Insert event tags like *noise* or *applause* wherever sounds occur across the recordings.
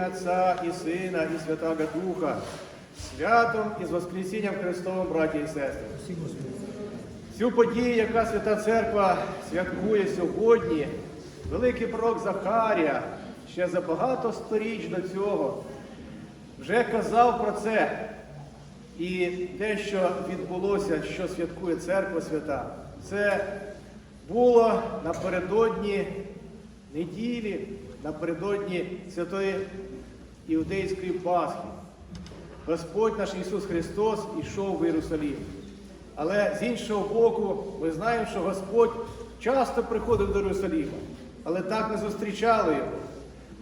ім'я Отця і Сина, і Святого Духа, святом і з Воскресінням Христовим, браті і сестри. Цю подію, яка Свята Церква святкує сьогодні, великий пророк Захарія ще за багато сторіч до цього вже казав про це. І те, що відбулося, що святкує Церква Свята, це було напередодні неділі, напередодні Святої Іудейської Пасхи. Господь наш Ісус Христос ішов в Єрусалім. Але з іншого боку, ми знаємо, що Господь часто приходив до Єрусаліма, але так не зустрічали його.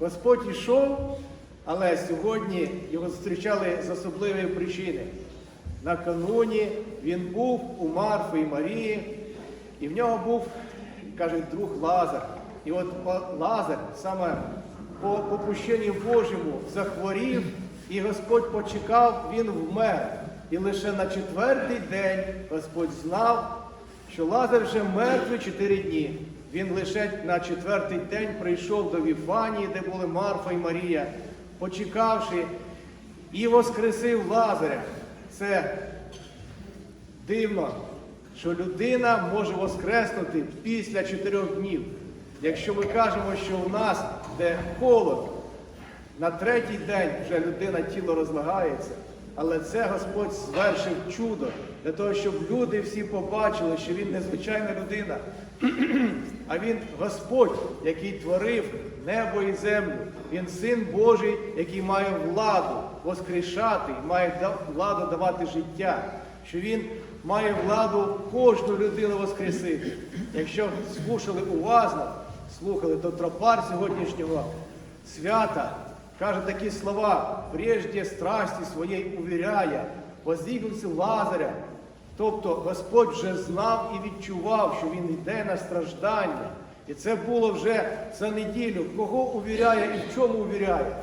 Господь ішов, але сьогодні його зустрічали з особливої причини. Накануні він був у Марфи і Марії, і в нього був, кажуть, друг Лазар. І от Лазар саме по попущенню Божому захворів, і Господь почекав, він вмер. І лише на четвертий день Господь знав, що Лазар вже мертвий чотири дні. Він лише на четвертий день прийшов до Віфанії, де були Марфа і Марія, почекавши, і воскресив Лазаря. Це дивно, що людина може воскреснути після чотирьох днів. Якщо ми кажемо, що у нас де холод, на третій день вже людина тіло розлагається, але це Господь звершив чудо для того, щоб люди всі побачили, що він не звичайна людина, а він Господь, який творив небо і землю. Він син Божий, який має владу воскрешати, має владу давати життя. Що він має владу кожну людину воскресити. Якщо слушали уважно, слухали, тропар сьогоднішнього свята каже такі слова, прежде страсті своєї увіряє, воздвигнувся Лазаря. Тобто Господь вже знав і відчував, що він йде на страждання. І це було вже за неділю. Кого увіряє і в чому увіряє?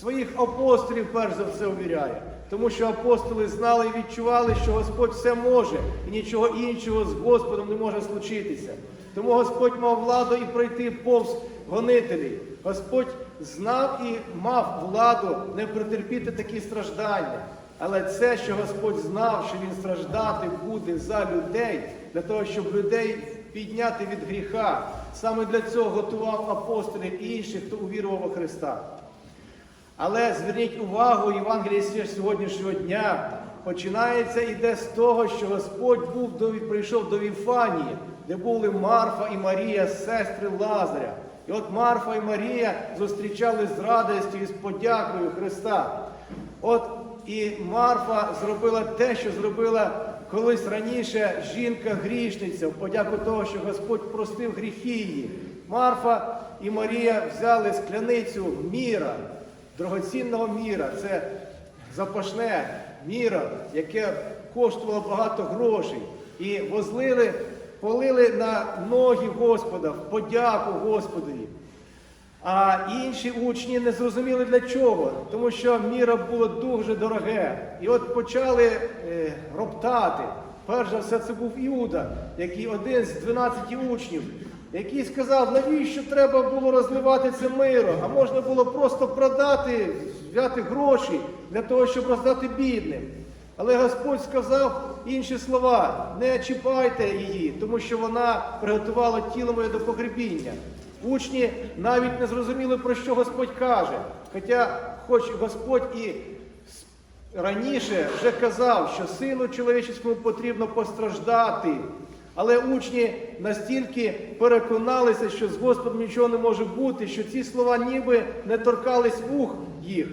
Своїх апостолів перш за все увіряє. Тому що апостоли знали і відчували, що Господь все може, і нічого іншого з Господом не може случитися. Тому Господь мав владу і пройти повз гонителів. Господь знав і мав владу не претерпіти такі страждання. Але це, що Господь знав, що Він страждати буде за людей, для того, щоб людей підняти від гріха. Саме для цього готував апостолів і інших, хто увірував у Христа. Але зверніть увагу, Євангеліє сьогоднішнього дня починається іде з того, що Господь був до, прийшов до Віфанії, де були Марфа і Марія, сестри Лазаря. І от Марфа і Марія зустрічали з радістю і з подякою Христа. От і Марфа зробила те, що зробила колись раніше жінка-грішниця, в подяку того, що Господь простив гріхи її. Марфа і Марія взяли скляницю міра, дорогоцінного міра. Це запашне міра, яке коштувало багато грошей. І возлили, полили на ноги Господа, в подяку Господові. А інші учні не зрозуміли для чого, тому що міра було дуже дороге. І от почали е, роптати. Перш за все, це був Іуда, який один з 12 учнів, який сказав, навіщо треба було розливати це миро, а можна було просто продати, взяти гроші для того, щоб роздати бідним. Але Господь сказав інші слова: не чіпайте її, тому що вона приготувала тіло моє до погребіння. Учні навіть не зрозуміли, про що Господь каже. Хоча, хоч Господь і раніше вже казав, що сину чоловічому потрібно постраждати. Але учні настільки переконалися, що з Господом нічого не може бути, що ці слова ніби не торкались вух їх.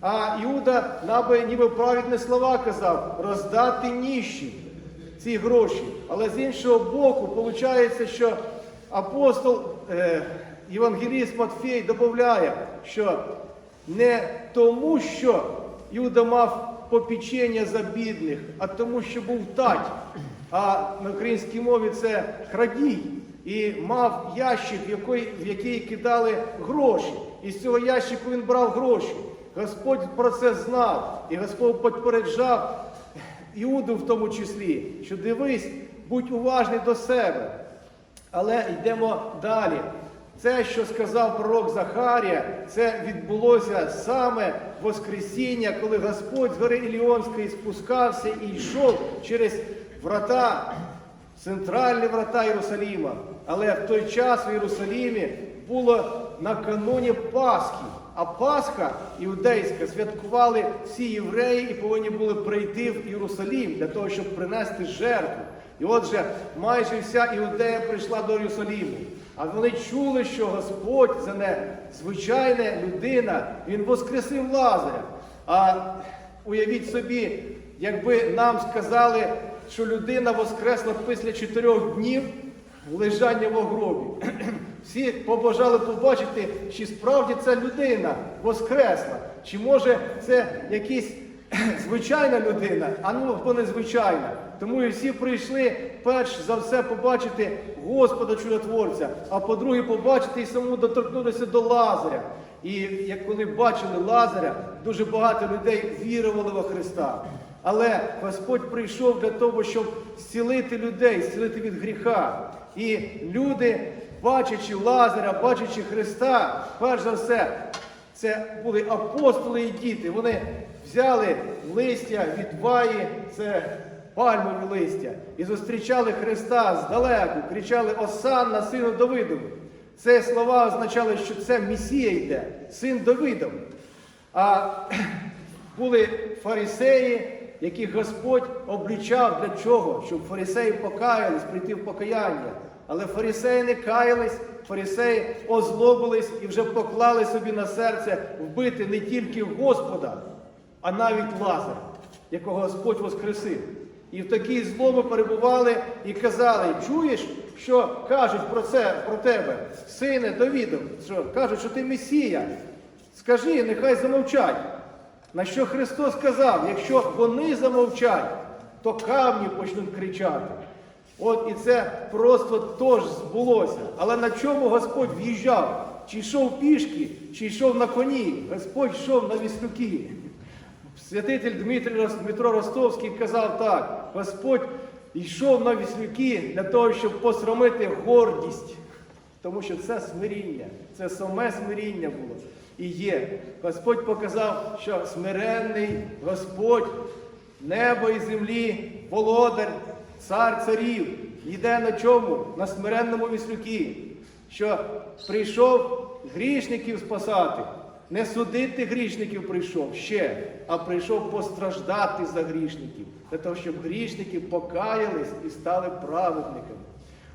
А Іуда наби, ніби праведні слова казав роздати ніщі ці гроші. Але з іншого боку, виходить, що апостол е, Євангеліст Матфей додає, що не тому, що Юда мав попічення за бідних, а тому, що був тать. А на українській мові це крадій. І мав ящик, в який, в який кидали гроші. І з цього ящику він брав гроші. Господь про це знав. І Господь попереджав Іуду в тому числі, що дивись, будь уважний до себе. Але йдемо далі. Це, що сказав пророк Захарія, це відбулося саме Воскресіння, коли Господь з гори Іліонської спускався і йшов через врата, центральні врата Єрусаліма. Але в той час в Єрусалімі було накануні Пасхи. А Пасха іудейська святкували всі євреї і повинні були прийти в Єрусалім для того, щоб принести жертву. І отже, майже вся іудея прийшла до Єрусаліму. А вони чули, що Господь це не звичайна людина, Він воскресив Лазаря. А уявіть собі, якби нам сказали, що людина воскресла після чотирьох днів лежання в гробі. *clears throat* Всі побажали побачити, чи справді ця людина воскресла, чи може це якась *clears throat* звичайна людина, а ну або незвичайна. Тому і всі прийшли перш за все побачити Господа чудотворця, а по-друге, побачити і самому доторкнутися до Лазаря. І як коли бачили Лазаря, дуже багато людей вірували во Христа. Але Господь прийшов для того, щоб зцілити людей, зцілити від гріха. І люди, бачачи Лазаря, бачачи Христа, перш за все, це були апостоли і діти. Вони взяли листя від ваї, це пальмові листя, і зустрічали Христа здалеку, кричали Осанна, сину Давидову. Це слова означали, що це Месія йде, син Давидов. А *clears throat* були фарисеї, яких Господь облічав для чого? Щоб фарисеї покаялись, прийти в покаяння. Але фарисеї не каялись, фарисеї озлобились і вже поклали собі на серце вбити не тільки Господа, а навіть Лазаря, якого Господь воскресив. І в такій злобі перебували і казали, чуєш, що кажуть про це, про тебе, сине Давідов, що кажуть, що ти Месія. Скажи, нехай замовчать. На що Христос сказав, якщо вони замовчать, то камні почнуть кричати. От і це просто тож збулося. Але на чому Господь в'їжджав? Чи йшов пішки, чи йшов на коні? Господь йшов на віслюки. Святитель Дмитро Ростовський казав так: Господь йшов на віслюки для того, щоб посрамити гордість. Тому що це смиріння, це саме смиріння було і є. Господь показав, що смиренний Господь, небо і землі, володар, цар царів, йде на чому? На смиренному віслюки, що прийшов грішників спасати. Не судити грішників прийшов ще, а прийшов постраждати за грішників, для того, щоб грішники покаялись і стали праведниками.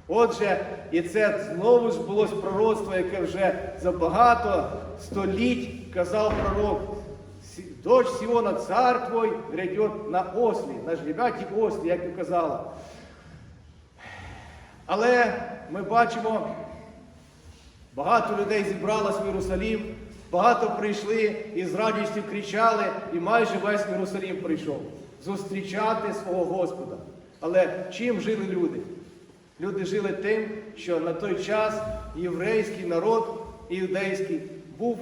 Отже, і це знову ж було пророцтво, яке вже за багато століть казав пророк. «Сі- Дочь Сіона, цар твой грядет на ослі, на жребяті ослі, як і казала. Але ми бачимо, багато людей зібралось в Єрусалім, багато прийшли і з радістю кричали, і майже весь Єрусалім прийшов зустрічати свого Господа. Але чим жили люди? Люди жили тим, що на той час єврейський народ іудейський був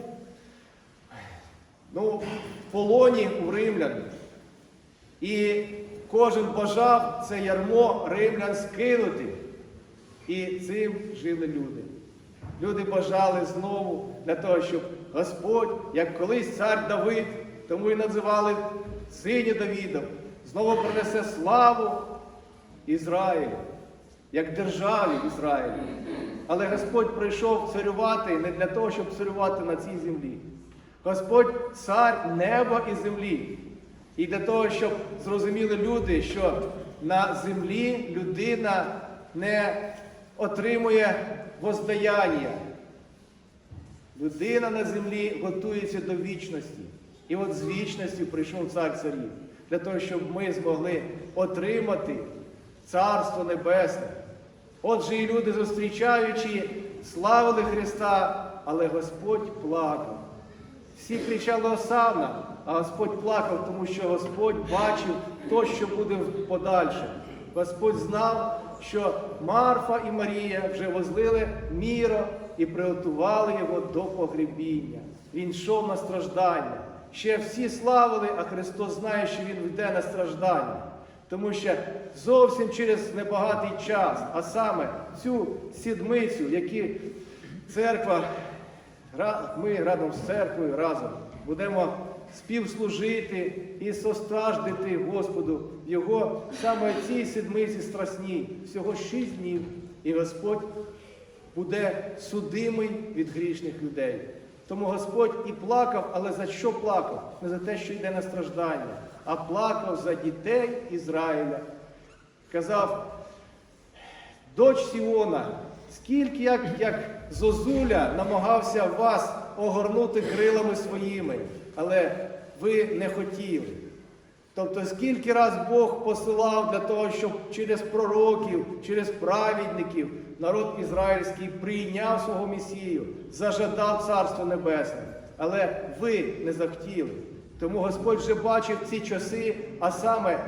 ну, в полоні у римлян. І кожен бажав це ярмо римлян скинути. І цим жили люди. Люди бажали знову для того, щоб Господь, як колись цар Давид, тому і називали сині Давідом, знову принесе славу Ізраїлю, як державі Ізраїлю. Але Господь прийшов царювати не для того, щоб царювати на цій землі. Господь цар неба і землі. І для того, щоб зрозуміли люди, що на землі людина не отримує воздаяння. Людина на землі готується до вічності. І от з вічності прийшов цар царів, для того, щоб ми змогли отримати Царство Небесне. Отже, і люди, зустрічаючи, славили Христа, але Господь плакав. Всі кричали Осанна, а Господь плакав, тому що Господь бачив то, що буде подальше. Господь знав, що Марфа і Марія вже возлили міро і приготували його до погребіння. Він йшов на страждання. Ще всі славили, а Христос знає, що Він йде на страждання. Тому що зовсім через небагатий час, а саме цю сідмицю, які церква, ми разом з церквою разом будемо співслужити і состраждити Господу Його саме цій седмиці страсній, всього шість днів, і Господь буде судимий від грішних людей. Тому Господь і плакав, але за що плакав? Не за те, що йде на страждання, а плакав за дітей Ізраїля. Казав, Доч Сіона, скільки як, як Зозуля намагався вас огорнути крилами своїми, але ви не хотіли. Тобто, скільки раз Бог посилав для того, щоб через пророків, через праведників народ ізраїльський прийняв свого Месію, зажадав Царство Небесне. Але ви не захотіли. Тому Господь вже бачив ці часи, а саме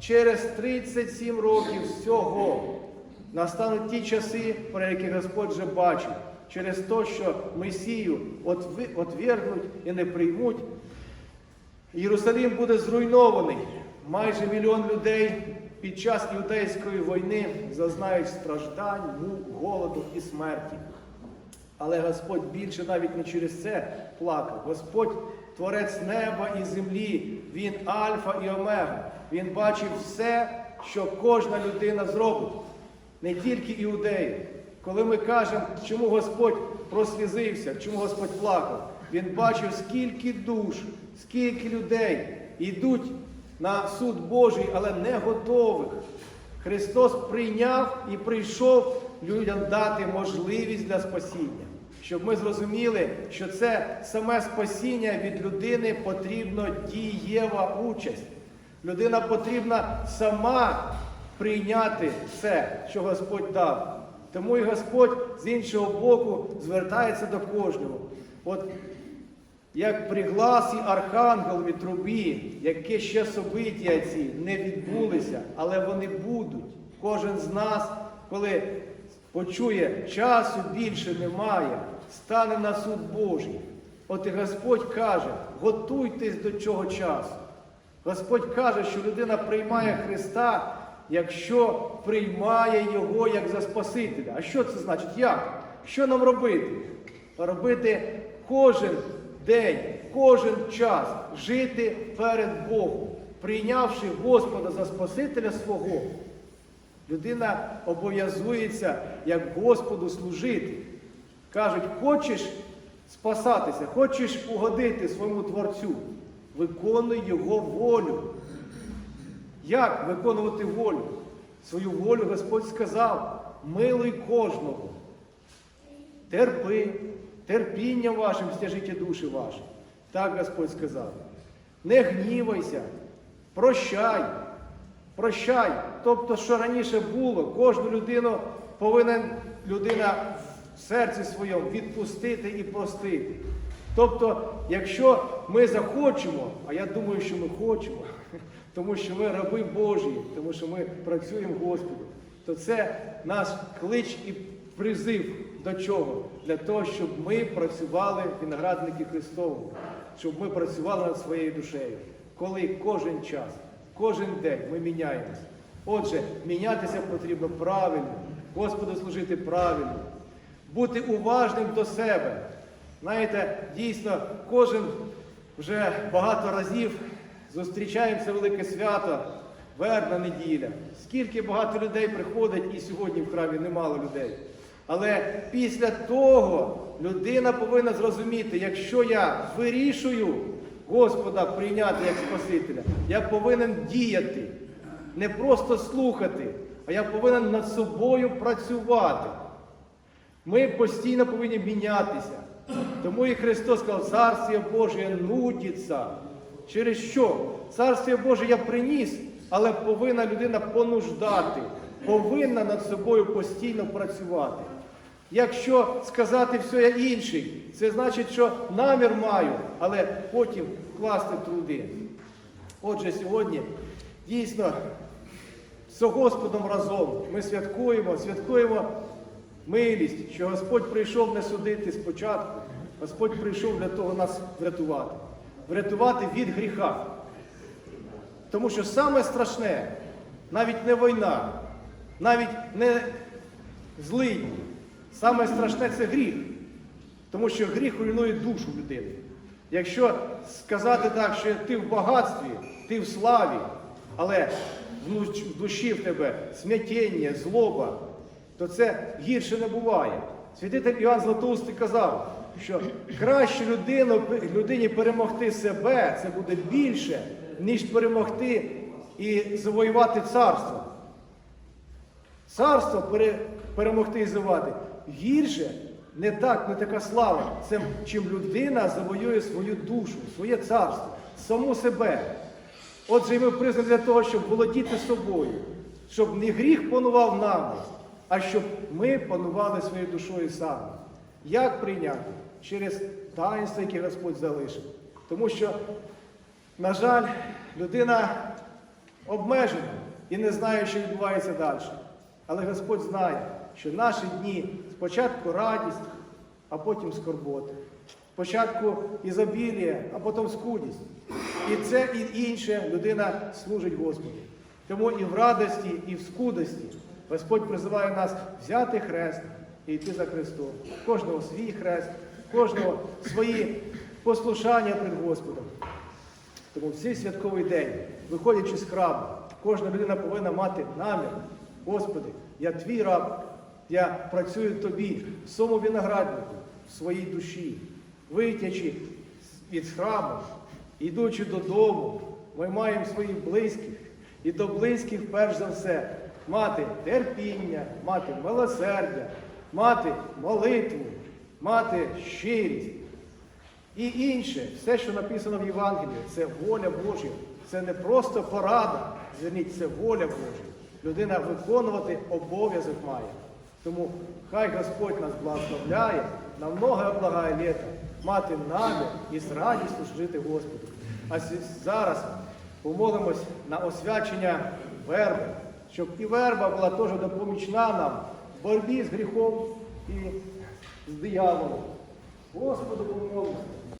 через 37 років всього настануть ті часи, про які Господь вже бачив, через те, що Месію отвергнуть і не приймуть, Єрусалим буде зруйнований. Майже мільйон людей під час іудейської війни зазнають страждань, мук, голоду і смерті. Але Господь більше навіть не через це плакав. Господь творець неба і землі, Він Альфа і Омега. Він бачив все, що кожна людина зробить, не тільки іудеї. Коли ми кажемо, чому Господь прослізився, чому Господь плакав, Він бачив, скільки душ, скільки людей йдуть на суд Божий, але не готових. Христос прийняв і прийшов людям дати можливість для спасіння. Щоб ми зрозуміли, що це саме спасіння від людини потрібно дієва участь. Людина потрібна сама прийняти це, що Господь дав. Тому і Господь з іншого боку звертається до кожного. От як при гласі архангелові трубі, яке ще собиття ці не відбулися, але вони будуть. Кожен з нас, коли почує, часу більше немає, стане на суд Божий. От і Господь каже, готуйтесь до цього часу. Господь каже, що людина приймає Христа, якщо приймає Його як за Спасителя. А що це значить? Як? Що нам робити? Робити кожен день, кожен час жити перед Богом, прийнявши Господа за Спасителя свого. Людина обов'язується як Господу служити. Кажуть, хочеш спасатися, хочеш угодити своєму Творцю, виконуй Його волю. Як виконувати волю? Свою волю Господь сказав, милуй кожного. Терпи, терпіння вашим стяжите душі ваші. Так Господь сказав. Не гнівайся, прощай, прощай. Тобто, що раніше було, кожну людину повинен людина в серці своєму відпустити і простити. Тобто, якщо ми захочемо, а я думаю, що ми хочемо, *laughs* тому що ми раби Божі, тому що ми працюємо Господу, то це наш клич і призив до чого? Для того, щоб ми працювали виноградники Христовому, щоб ми працювали над своєю душею, коли кожен час, кожен день ми міняємося. Отже, мінятися потрібно правильно, Господу служити правильно, бути уважним до себе. Знаєте, дійсно, кожен вже багато разів зустрічаємо це велике свято, вербна неділя. Скільки багато людей приходить, і сьогодні в храмі немало людей. Але після того людина повинна зрозуміти, якщо я вирішую Господа прийняти як Спасителя, я повинен діяти, не просто слухати, а я повинен над собою працювати. Ми постійно повинні мінятися. Тому і Христос сказав, Царствие Божє нудиться. Через що? Царствие Боже я приніс, але повинна людина понуждати, повинна над собою постійно працювати. Якщо сказати все я інший, це значить, що намір маю, але потім вкласти труди. Отже, сьогодні дійсно з Господом разом ми святкуємо, святкуємо милість, що Господь прийшов не судити спочатку, Господь прийшов для того нас врятувати, врятувати від гріха. Тому що саме страшне, навіть не війна, навіть не злий, саме страшне це гріх. Тому що гріх руйнує душу людини. Якщо сказати так, що ти в багатстві, ти в славі, але в душі в тебе смятіння, злоба, то це гірше не буває. Святитель Іоанн Златоустий казав, що краще людину, людині перемогти себе, це буде більше, ніж перемогти і завоювати царство. Царство пере, перемогти і завоювати гірше не так, не така слава. Це чим людина завоює свою душу, своє царство, саму себе. Отже, ми призвані для того, щоб володіти собою, щоб не гріх панував нами, а щоб ми панували своєю душою самі. Як прийняти? Через таїнство, яке Господь залишив. Тому що, на жаль, людина обмежена і не знає, що відбувається далі. Але Господь знає, що наші дні спочатку радість, а потім скорбота. Спочатку ізобілія, а потім скудість. І це і інше людина служить Господу. Тому і в радості, і в скудості Господь призиває нас взяти хрест і йти за Христом. Кожного свій хрест, кожного свої послушання перед Господом. Тому в цей святковий день, виходячи з храму, кожна людина повинна мати намір. Господи, я твій раб, я працюю тобі, в винограднику, в своїй душі, витячи від храму, ідучи додому, ми маємо своїх близьких, і до близьких, перш за все, мати терпіння, мати милосердя, мати молитву, мати щирість. І інше, все, що написано в Євангелії, це воля Божа. Це не просто порада, зверніть, це воля Божа. Людина виконувати обов'язок має. Тому хай Господь нас благословляє, на многое благає літо, мати намір і з радістю служити Господу. А зараз помолимось на освячення верби, щоб і верба була теж допомічна нам в боротьбі з гріхом і з дияволом. Господу помолимося.